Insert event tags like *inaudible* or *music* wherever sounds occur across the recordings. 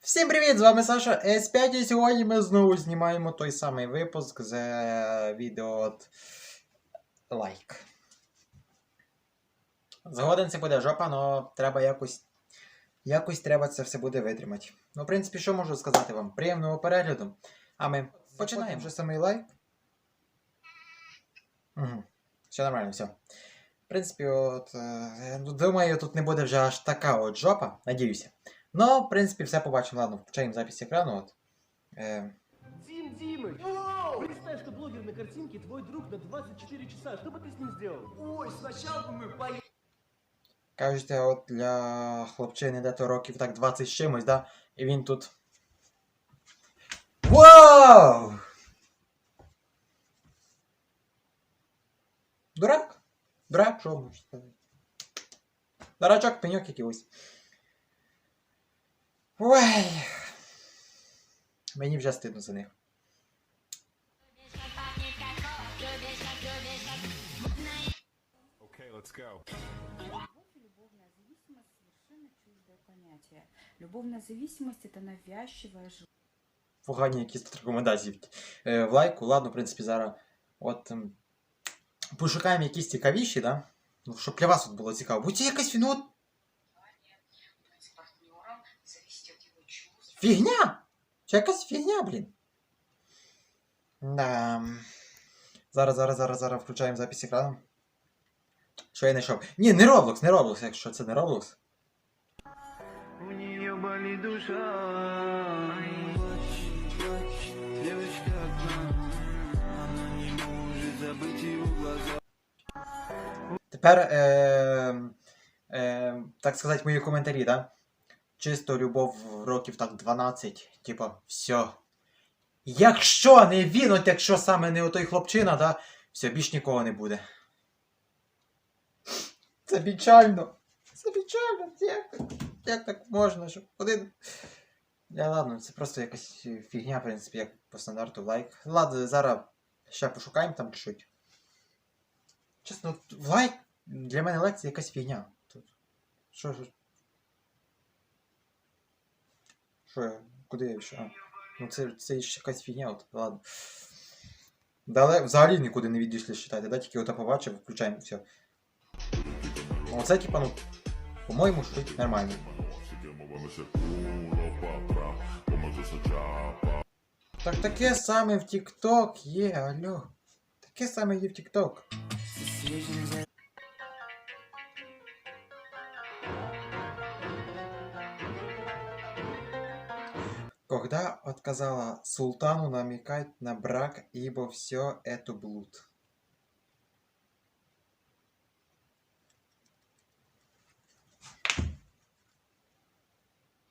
Всім привіт! З вами Саша S5 і сьогодні ми знову знімаємо той самий випуск з відео от лайк. Згоден це буде жопа, але треба якось. Якось треба це все буде витримати. Ну, в принципі, що можу сказати вам? Приємного перегляду. А ми починаємо вже самий лайк. Угу. Все нормально, все. В принципі, от, е, думаю, тут не буде вже аж така от жопа, надіюся. Ну, в принципі, все побачимо. Ладно, включаємо запись екрану. От. Е, Дим Димыч! Представь, что блогер на картинке твой друг на 24 часа. Что бы ты с ним сделал? Ой, сначала бы мы поехали. кажете, от для хлопчини дето років так 20 з чимось, да? І він тут. Вау! Дурак? Дурак, що можу сказати? Дурачок, пеньок якийсь. Ой. Мені вже стидно за них. Okay, let's go. Любовная зависимость. Это навязчивое желание. погані якісь тут рекомендації е, в лайку. Ладно, в принципі, зараз от ем, пошукаємо якісь цікавіші, да? Ну, щоб для вас от було цікаво. Будь якась ну, от фігня! Чи якась фігня, блін. Да. Зараз, зараз, зараз, зараз включаємо запис екрану. Що я знайшов? Ні, не Roblox, не Roblox, якщо це не Roblox. Тепер, е, е, так сказати, мої коментарі, да? Чисто любов років так 12, типа, все. Якщо не він, от якщо саме не отой хлопчина, да, все, більш нікого не буде. Це печально. Це печально. Як, так- як так можна, щоб один. Я ладно, це просто якась фігня, в принципі, як по стандарту лайк. Ладно, зараз ще пошукаємо там чуть-чуть. Чесно, лайк для мене лайк це якась фігня. Тут. Що ж? Що? Куди я ще? Ну це, це ж якась фігня, от, ладно. Дале взагалі нікуди не відійшли считати, да? Тільки ото побачив, включаємо все. Оце, типа, ну, по-моєму, шить нормально. Так таке саме в TikTok є, алло. Таке саме є в TikTok. Когда отказала султану намекать на брак, ибо все это блуд.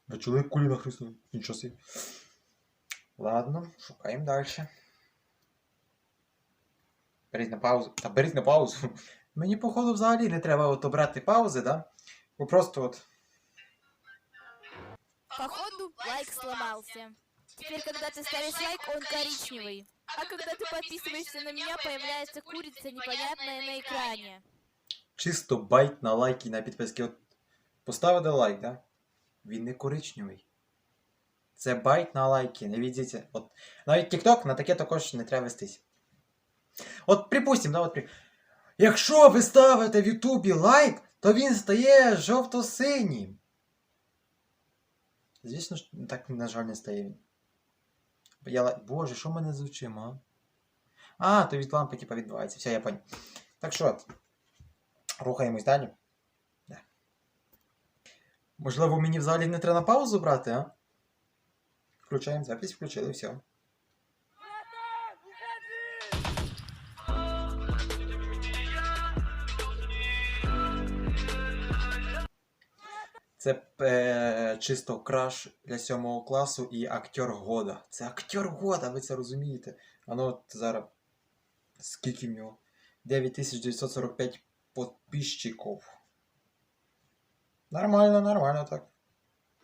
А чоловік кулі нахрестив. Нічого собі. Ладно, шукаємо далі. Беріть на паузу. Та беріть на паузу. *laughs* Мені, походу, взагалі не треба от брати паузи, да? Бо просто от. Походу, лайк сломался. Теперь, когда ты ставишь лайк, он коричневый. А когда ты подписываешься на меня, появляется курица непонятная на экране. Чисто байт на лайки на підписки. От поставили лайк, да? Він не коричневий. Це байт на лайки, не відійдіть. От навіть TikTok на таке також не треба вестись. От припустимо, да, от при... Якщо ви ставите в Ютубі лайк, то він стає жовто-синім. Звісно ж, так, на жаль, не стає він. Я... Боже, що в мене з очима? А, то від лампи, типа, відбувається. Все, я понял. Так що. Рухаємось далі. Да. Можливо, мені взагалі не треба на паузу брати, а? Включаємо запись, включили, все. Це е, чисто краш для сьомого класу і актер года. Це актер года, ви це розумієте. А ну от зараз. Скільки в нього? 9945 подписчиков. Нормально, нормально так.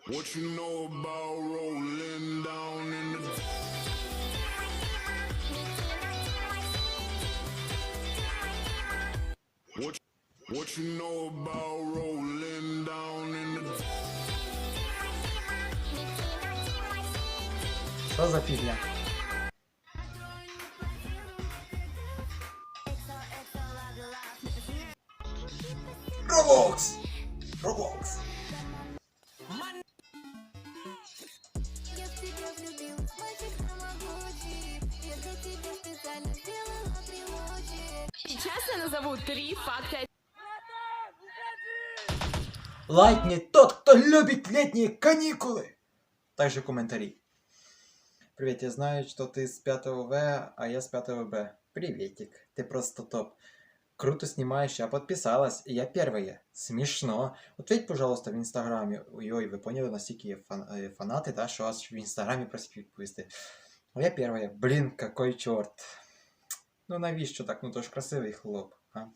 What you know about rolling down in the What you know about rolling down для тебя специально сделала примочи Сейчас я назову три факта Лайк не тот, кто любит летние каникулы! Также комментарий. Привет, я знаю, что ты с 5 В, а я с 5 Б. Приветик, ты просто топ. Круто снимаешь, я подписалась, и я первая. Смешно. Ответь, пожалуйста, в інстаграмі. Ой, ви поняли, настільки є фан, е, фанати, да, що аж в інстаграмі просять відповісти. А я первая. Блін, какой чорт. Ну навіщо так? Ну то ж красивий хлоп, а?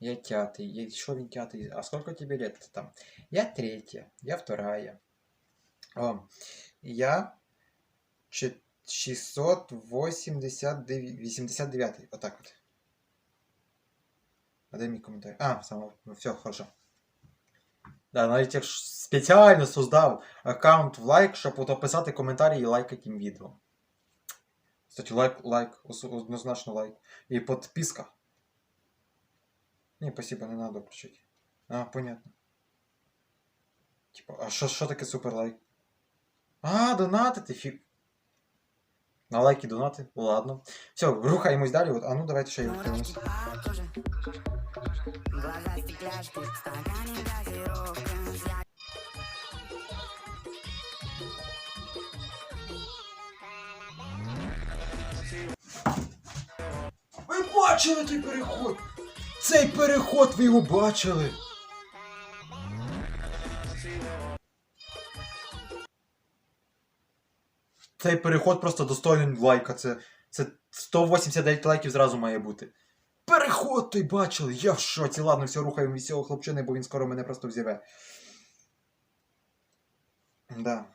Я тятый. Я... Що він тятий? А сколько тебе лет там? Я третья, я вторая. О, я чи- 689. Отак от. А де мій коментар? А, саме, ну все, хорошо. Да, навіть я спеціально создав аккаунт в лайк, щоб от описати коментарі і лайкати їм відео. Кстати, лайк, лайк, однозначно лайк. І підписка. Не, спасибо, не надо включить. А, понятно. Типа, а що, таке супер лайк? А, донатити, фі. На лайки донати, ладно. Все, рухаємось далі. От, а ну давайте ще й рухаємось. Ви бачили цей переход? Цей переход ви його бачили. Цей переход просто достойний лайка. Це, це 189 лайків зразу має бути. Переход той бачили! Я в шоці. Ладно, все, рухаємо від цього хлопчини, бо він скоро мене просто взіве. Да.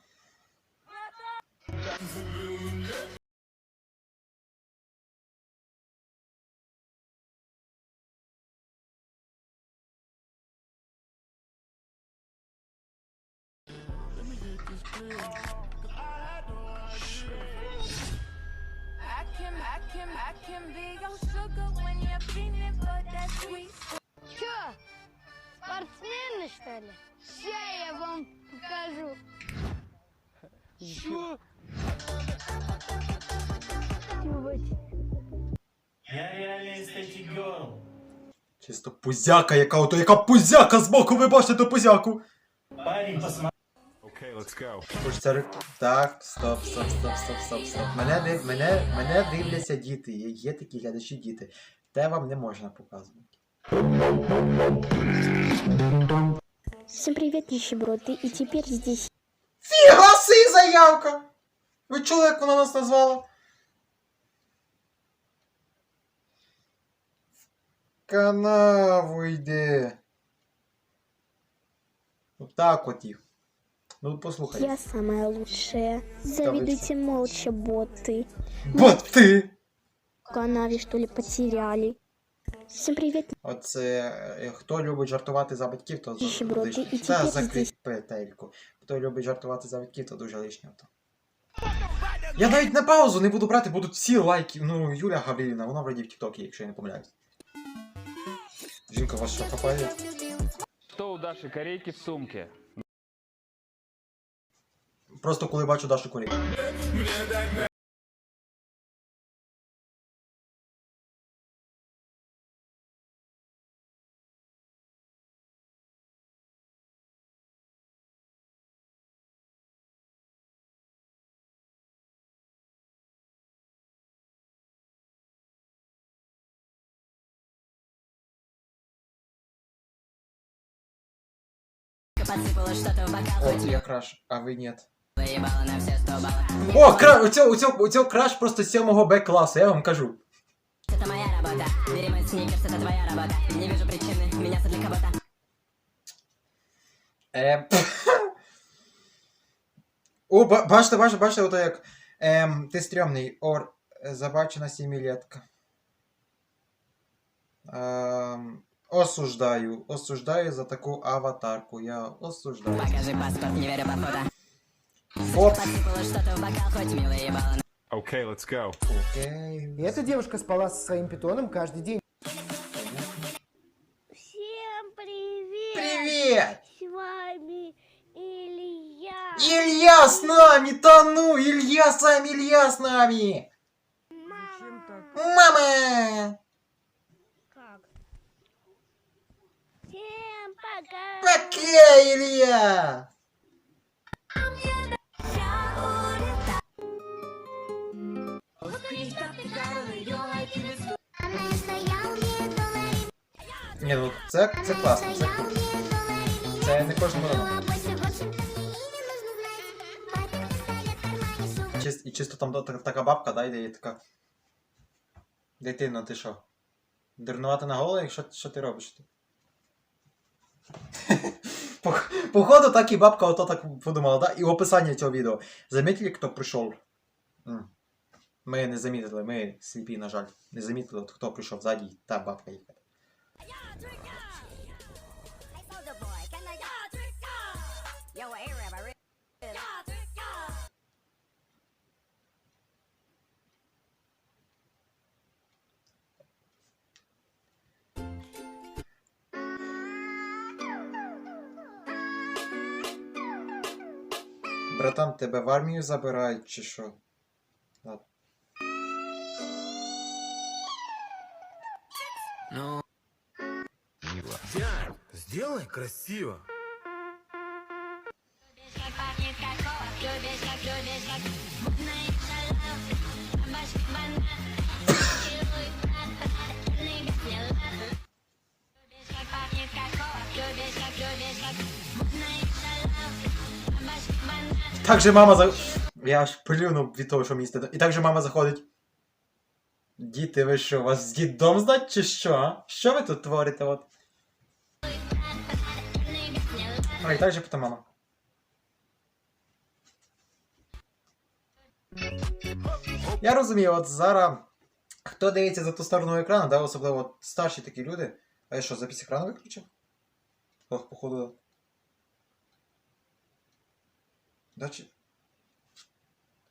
Can, I can, be your sugar when you're feeling for that sweet Чё, спортсмены, что ли? Ща я вам покажу. Що? Я реальний естетик герл. Чисто пузяка, яка ото, яка пузяка збоку, ви бачите ту пузяку. Парень, посмотри. Let's go. Хоч рек- Так, стоп, стоп, стоп, стоп, стоп, стоп. Мене, див... мене, мене дивляться діти. Є, є такі глядачі діти. Те вам не можна показувати. Всем привет, нищеброды, и теперь здесь Фіга си заявка! Ви чули, як вона нас назвала? В канаву йде. Отак от їх. Ну, послухай. я самая лучшая. Завидуйте молча, боты. Боти! В канаве, что ли, потеряли. Всем привет, Оце е, хто любить жартувати за батьків, то лишнє. і Та тепер закрить петельку. Хто любить жартувати за батьків, то дуже лишнє. То. Я навіть на паузу не буду брати, будуть всі лайки. Ну, Юля Гаврилівна, вона вроді в Тіктокі, якщо я не помиляюсь. Жінка, вас що хапає? Что у Даши корейки в сумке? Просто коли бачу Дашу Корей. От я краш, а ви ні. О, кра... у, цього, у, цього, у цього краш просто з 7 Б класу, я вам кажу. Е, пф. *laughs* О, ба- бачите, бачите, бачите, ото як. Ем, ти стрьомний, ор, е, забачена сімілетка. Ем, осуждаю, осуждаю за таку аватарку, я осуждаю. Оп. Okay, let's go. Окей. И эта девушка спала со своим питоном каждый день. Всем привет! Привет! С вами Илья. Илья с нами! Да ну! Илья с нами! Илья с нами! Мама! Как? Всем пока! Пока, Илья! Це, це класно, це круто. Це не кожному разу. Чис- і чисто там та- така бабка, да, йде і така. Дитино, ти що? Дурнувати на голову, що, що ти робиш *laughs* тут? Походу, так і бабка ото так подумала, да? І описання цього відео. Замітили, хто прийшов? Ми не замітили, ми сліпі, на жаль. Не замітили, хто прийшов ззаді, та бабка їхала. Братан, тебе в армію забирають чи що? Ладно. Ну, Дядь, сделай красиво. Так же мама за. Я аж плюнув від того, що мені стидно. І так же мама заходить. Діти, ви що, вас дідом знать чи що? а? Що ви тут творите, от? А, і так же потім мама. Я розумію, от зараз. Хто дивиться за ту сторону екрану, да, особливо от старші такі люди. А я що, запис екрану виключив? Ох, походу. Да, чи...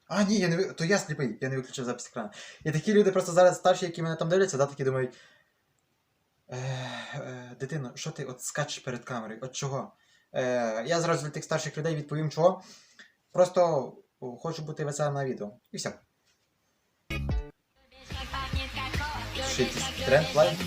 А, ні, я не ви... то я сліпий, я не виключив запис екрану. І такі люди просто зараз старші, які мене там дивляться, да, такі думають. Е, е, дитино, що ти от скачеш перед камерою? От чого? Е, я зараз для тих старших людей відповім чого. Просто хочу бути веселим на відео. І все. Якийсь тренд лайк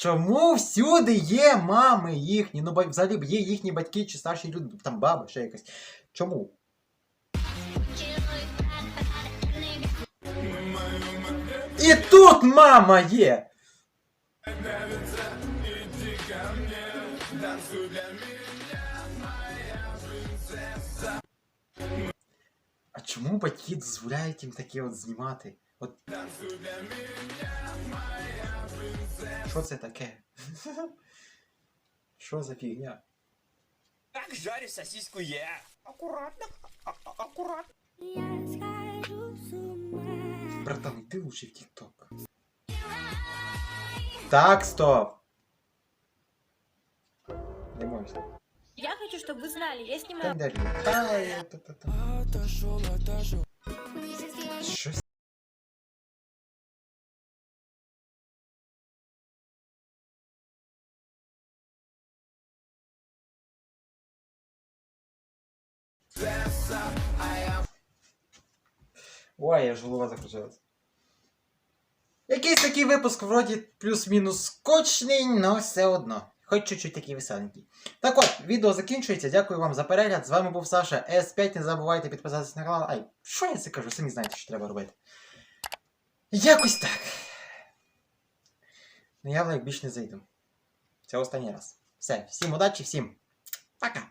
Чому всюди є мами їхні? Ну, ба- взагалі є їхні батьки чи старші люди, там баба, ще якась. Чому? І тут мама є! А чому батьки дозволяють їм таке от знімати? От... Що це таке? *laughs* Що за фігня? Как жаришь сосиску я? Аккуратно, аккуратно. Я схожу с ума. Братан, іди лучше в ТикТок. Так, стоп. Не. Я хочу, чтобы вы знали, я снимаю й далі. Та, е, та-та-та. Щось. Ой, аж голова закружилась. Якийсь такий випуск, вроді плюс-мінус скучний, але все одно. Хоч чуть-чуть такий веселенький. Так от, відео закінчується. Дякую вам за перегляд. З вами був Саша S5. Не забувайте підписатися на канал. Ай, що я це кажу? Самі знаєте, що треба робити. Якось так. Ну я в лайк більше не зайду. Це останній раз. Все, всім удачі, всім пока!